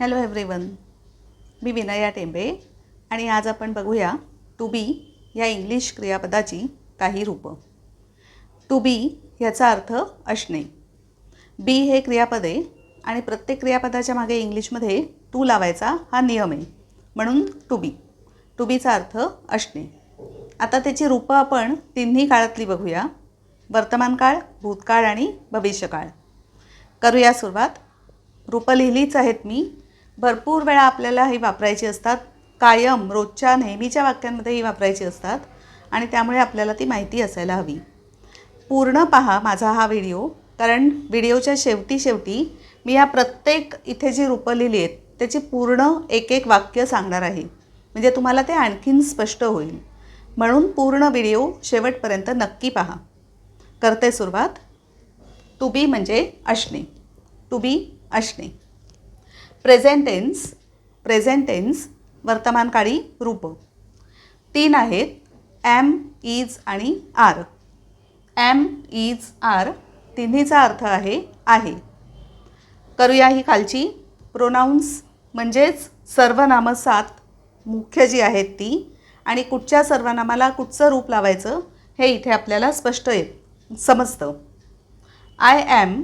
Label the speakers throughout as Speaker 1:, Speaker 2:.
Speaker 1: Hello everyone मी विनया टेंबे आणि आज आपण बघूया टू बी या इंग्लिश क्रियापदाची काही रूपं. टू बी ह्याचा अर्थ असणे. बी हे क्रियापदे आणि प्रत्येक क्रियापदाच्या मागे इंग्लिशमध्ये टू लावायचा हा नियम आहे. म्हणून टू बी टू बीचा अर्थ असणे. आता त्याची रूपं आपण तिन्ही काळातली बघूया. वर्तमानकाळ भूतकाळ आणि भविष्यकाळ. करूया सुरुवात. रूपं लिहिलीच आहेत मी. भरपूर वेळा आपल्याला ही वापरायची असतात. कायम रोजच्या नेहमीच्या वाक्यांमध्ये ही वापरायची असतात. आणि त्यामुळे आपल्याला ती माहिती असायला हवी. पूर्ण पहा माझा हा व्हिडिओ. कारण व्हिडिओच्या शेवटी शेवटी मी या प्रत्येक इथे जी रूपं लिहिली आहेत त्याची पूर्ण एक एक वाक्य सांगणार आहे. म्हणजे तुम्हाला ते आणखीन स्पष्ट होईल. म्हणून पूर्ण व्हिडिओ शेवटपर्यंत नक्की पहा. करते सुरुवात. टू बी म्हणजे असणे. टू बी असणे. प्रेझेंटेन्स प्रेझेंटेन्स वर्तमानकाळी रूप. तीन आहेत ॲम इज आणि आर ॲम इज आर तिन्हीचा अर्थ आहे आहे. करूया ही खालची प्रोनाऊन्स म्हणजेच सर्वनामं सात मुख्य जी आहेत ती आणि कुठच्या सर्वनामाला कुठचं रूप लावायचं हे इथे आपल्याला स्पष्ट येत समजतं. आय ॲम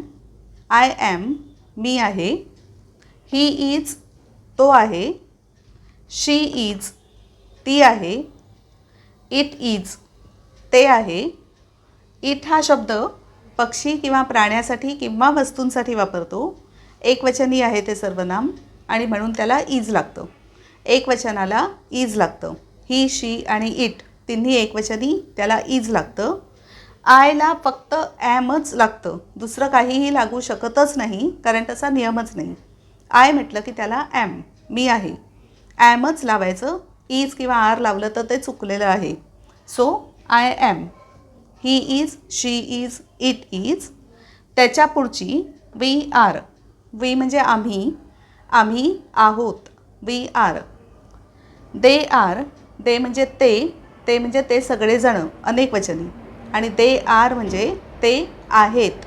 Speaker 1: आय ॲम मी आहे ही इज तो आहे. शी इज ती आहे. इट इज ते आहे. इट हा शब्द पक्षी किंवा प्राण्यासाठी किंवा वस्तूंसाठी वापरतो. एकवचनी आहे ते सर्वनाम आणि म्हणून त्याला इज लागतं. एकवचनाला इज लागतं. ही शी आणि इट तिन्ही एकवचनी त्याला इज लागतं. आयला फक्त ॲमच लागतं. दुसरं काहीही लागू शकतच नाही कारण तसा नियमच नाही. आय म्हटलं की त्याला ॲम मी आहे. ॲमच लावायचं इज किंवा आर लावलं तर ते चुकलेलं आहे. So I am he is she is it is त्याच्या पुढची वी आर. वी म्हणजे आम्ही. आम्ही आहोत. We are. They are they म्हणजे ते ते म्हणजे ते सगळेजणं अनेक वचनी. आणि दे आर म्हणजे ते आहेत.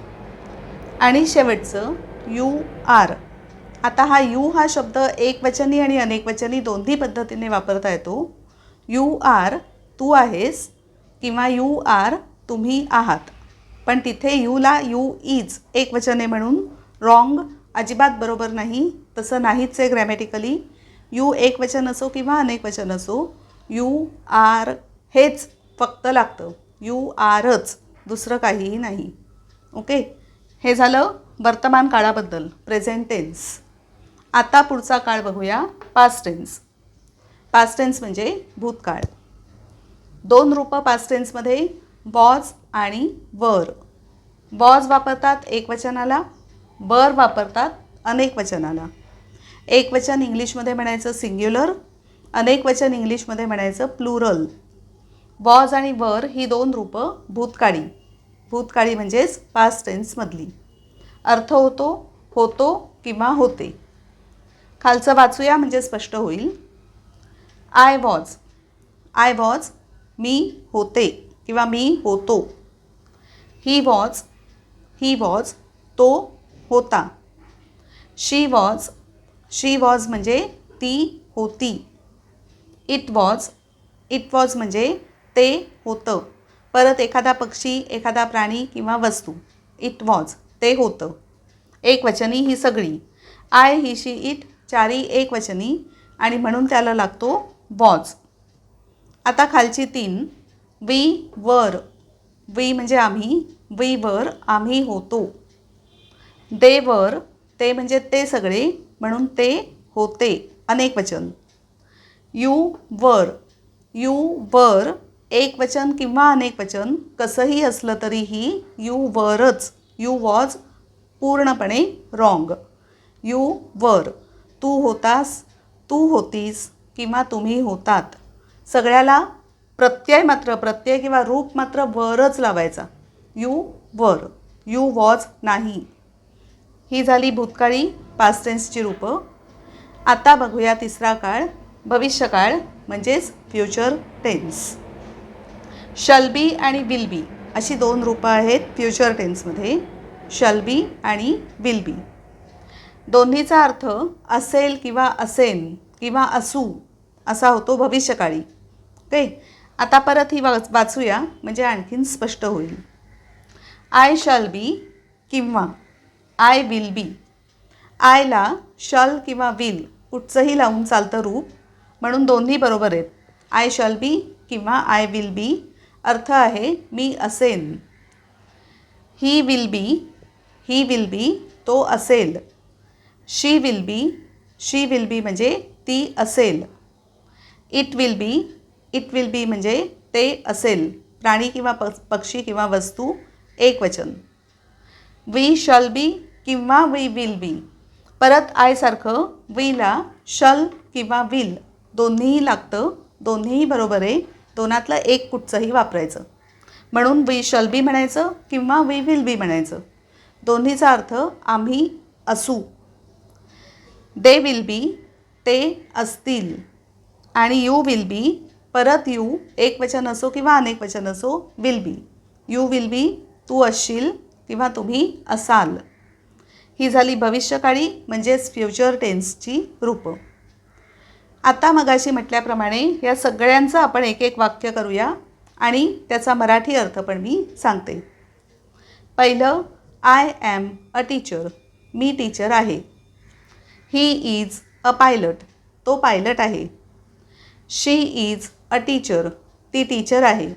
Speaker 1: आणि शेवटचं यू आर. आता हा यू हा शब्द एकवचनी आणि अनेकवचनी दोन्ही पद्धतीने वापरता येतो. यू आर तू आहेस किंवा यू आर तुम्ही आहात. पण तिथे यूला यू इज एकवचने म्हणून रॉंग अजिबात बरोबर नाही तसं नाहीच आहे ग्रॅमॅटिकली. यू एकवचन असो किंवा अनेकवचन असो यू आर हेच फक्त लागतं. यू आरच दुसरं काहीही नाही. ओके? हे झालं वर्तमान काळाबद्दल प्रेझेंटेन्स आता पुढचा काळ बघूया. पास्ट टेन्स पास्ट टेन्स म्हणजे भूतकाळ. दोन रूपं पास्ट टेन्समध्ये वॉज आणि वर वॉज वापरतात एकवचनाला वर वापरतात अनेक वचनाला. एकवचन इंग्लिशमध्ये म्हणायचं सिंग्युलर अनेक वचन इंग्लिशमध्ये म्हणायचं प्लुरल वॉज आणि वर ही दोन रूपं भूतकाळी. भूतकाळी म्हणजेच पास्ट टेन्समधली अर्थ होतो होतो किंवा होते. खालचं वाचूया म्हणजे स्पष्ट होईल. आय वॉज आय वॉज मी होते किंवा मी होतो. ही वॉज ही वॉज तो होता. शी वॉज शी वॉज म्हणजे ती होती. इट वॉज इट वॉज म्हणजे ते होतं. परत एखादा पक्षी एखादा प्राणी किंवा वस्तू. इट वॉज ते होतं. एकवचनी ही सगळी. आय ही शी इट चारी एकवचनी आणि म्हणून त्याला लागतो वॉज आता खालची तीन वी वर वी म्हणजे आम्ही वी वर आम्ही होतो. दे वर ते म्हणजे ते सगळे म्हणून ते होते. अनेक वचन. यू वर यू वर एक वचन किंवा अनेक वचन कसंही असलं तरीही यू वरच यू वॉज पूर्णपणे रॉंग. यू वर. तू होतास तू होतीस किंवा तुम्ही होतात. सगळ्याला प्रत्यय मात्र प्रत्यय किंवा रूप मात्र वरच लावायचा. यू वर यू वॉज नाही. ही झाली भूतकाळी पास्टेन्सची रूपं. आता बघूया तिसरा काळ भविष्यकाळ म्हणजेच फ्युचर टेन्स शल बी आणि विल बी अशी दोन रूपं आहेत फ्युचर टेन्समध्ये शल बी आणि विल बी दोन्हीचा अर्थ असेल किंवा असेन किंवा असू असा होतो भविष्यकाळी. ओके? आता परत ही वाच वाचूया म्हणजे आणखीन स्पष्ट होईल. आय शॅल बी किंवा आय विल बी आयला शल किंवा विल कुठचंही लावून चालतं रूप म्हणून दोन्ही बरोबर आहेत. आय शल बी किंवा आय विल बी अर्थ आहे मी असेन. He will B he will बी तो असेल. She will B she will be म्हणजे ती असेल. It will be it will be म्हणजे ते असेल. प्राणी किंवा प पक्षी किंवा वस्तू एक वचन. वी शल बी किंवा वी विल बी परत आयसारखं वीला शल किंवा विल दोन्हीही लागतं दोन्हीही बरोबर आहे. दोनातलं एक कुठचंही वापरायचं. म्हणून वी शल बी म्हणायचं किंवा वी विल बी म्हणायचं. दोन्हीचा अर्थ आम्ही असू. दे विल बी ते असतील. आणि यू विल बी परत यू एक वचन असो किंवा अनेक वचन असो will be you will be तू असशील किंवा तुम्ही असाल. ही झाली भविष्यकाळी म्हणजेच फ्युचर टेन्सची रूपं. आता मगाशी म्हटल्याप्रमाणे या सगळ्यांचं आपण एक एक वाक्य करूया आणि त्याचा मराठी अर्थ पण मी सांगते. पहिलं आय ॲम अ टीचर मी टीचर आहे. ही इज अ पायलट तो पायलट आहे. शी इज अ टीचर ती टीचर आहे.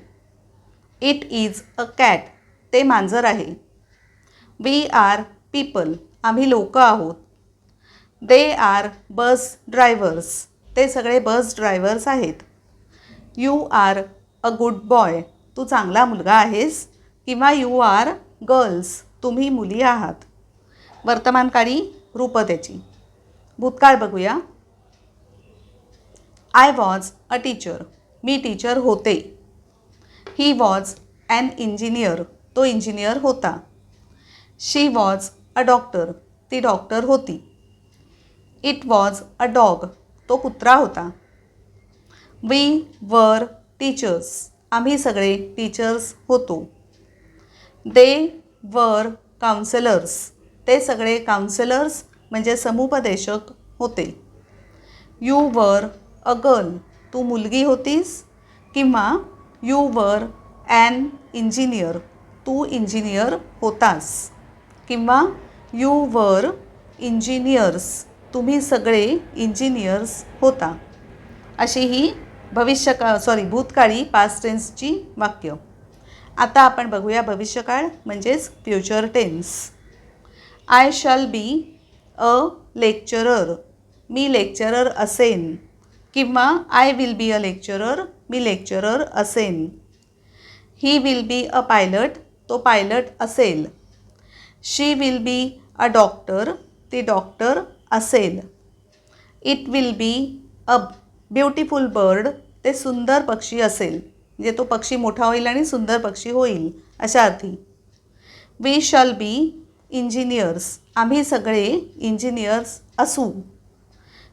Speaker 1: इट इज अ कॅट ते मांजर आहे. वी आर पीपल आम्ही लोक आहोत. दे आर बस ड्रायव्हर्स ते सगळे बस ड्रायव्हर्स आहेत. You are a good boy तू चांगला मुलगा आहेस किंवा यू आर गर्ल्स तुम्ही मुली आहात. वर्तमानकाळी रूप त्याची. भूतकाळ बघूया. आय वॉज अ टीचर मी टीचर होते. ही वॉज ॲन इंजिनियर तो इंजिनियर होता. शी वॉज अ डॉक्टर ती डॉक्टर होती. इट वॉज अ डॉग तो कुत्रा होता. वी वर टीचर्स आम्ही सगळे टीचर्स होतो. दे वर काउन्सलर्स ते सगळे काउन्सिलर्स म्हणजे समुपदेशक होते. यू वर अ गर्ल तू मुलगी होतीस? किंवा you were and engineer Tu engineer होतास? किंवा यू वर इंजिनियर्स तुम्ही सगळे इंजिनियर्स होता? अशी ही भविष्यका सॉरी भूतकाळी पास्ट टेन्सची वाक्य. आता आपण बघूया भविष्यकाळ म्हणजेच future tense I shall be a lecturer. Me lecturer असेन. किंवा I will be a lecturer me lecturer असेन. He will be a pilot तो पायलट असेल. She will be a doctor ती डॉक्टर असेल. It will be a beautiful bird ते सुंदर पक्षी असेल. म्हणजे तो पक्षी मोठा होईल आणि सुंदर पक्षी होईल. अशा अर्थी. वी शल बी इंजिनियर्स आम्ही सगळे इंजिनियर्स असू.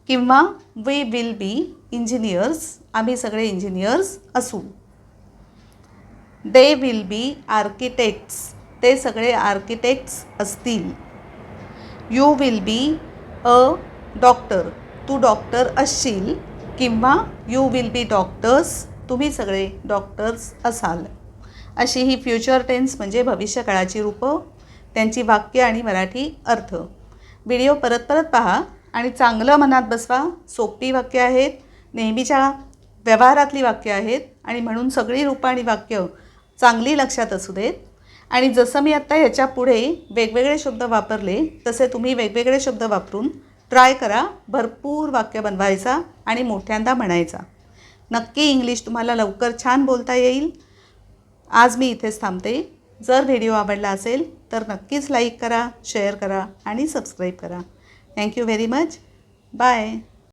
Speaker 1: किंवा वी विल बी इंजिनियर्स आम्ही सगळे इंजिनियर्स असू. दे विल बी आर्किटेक्ट्स ते सगळे आर्किटेक्ट्स असतील. You will be a doctor Tu doctor असशील किंवा यू विल बी डॉक्टर्स तुम्ही सगळे डॉक्टर्स असाल. अशी ही फ्युचर टेन्स म्हणजे भविष्यकाळाची रूपं. त्यांची वाक्य आणि मराठी अर्थ. व्हिडिओ परत परत पहा आणि चांगलं मनात बसवा. सोपी वाक्य आहेत नेहमीच्या व्यवहारातली वाक्य आहेत आणि म्हणून सगळी रूपं आणि वाक्य चांगली लक्षात असू देत. आणि जसं मी आत्ता ह्याच्या पुढे वेगवेगळे शब्द वापरले तसे तुम्ही वेगवेगळे शब्द वापरून ट्राय करा. भरपूर वाक्य बनवायचा आणि मोठ्यांदा म्हणायचा. नक्की इंग्लिश तुम्हाला लवकर छान बोलता येईल. आज मी इथेच थांबते. जर व्हिडिओ आवडला असेल तर नक्कीच लाईक करा शेअर करा आणि सबस्क्राईब करा. Thank you very much bye